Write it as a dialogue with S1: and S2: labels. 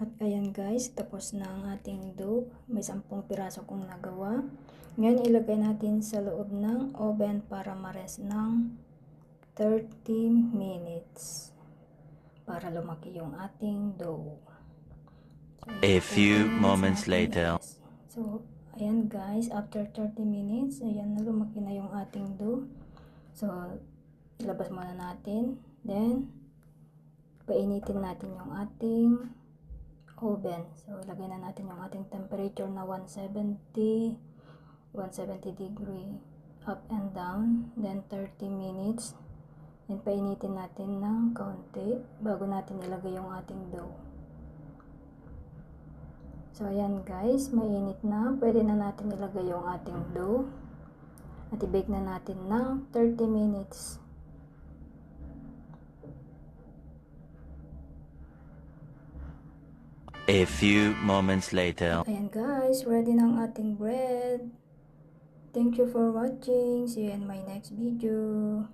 S1: At ayan guys, tapos na ang ating dough. May 10 piraso kong nagawa. Ngayon ilagay natin sa loob ng oven para ma-rest ng 30 minutes. Para lumaki yung ating dough.
S2: A few moments later.
S1: So, ayan guys, after 30 minutes, ayan na lumaki na yung ating dough. So, ilabas muna natin. Then, painitin natin yung ating oven. So, ilagay na natin yung ating temperature na 170, 170 degree up and down. Then, 30 minutes. Then, painitin natin ng kaunti bago natin ilagay yung ating dough. So, ayan guys, mainit na. Pwede na natin ilagay yung ating dough. At i-bake na natin ng 30 minutes.
S2: A few moments later.
S1: Ayan guys, ready na ang ating bread. Thank you for watching. See you in my next video.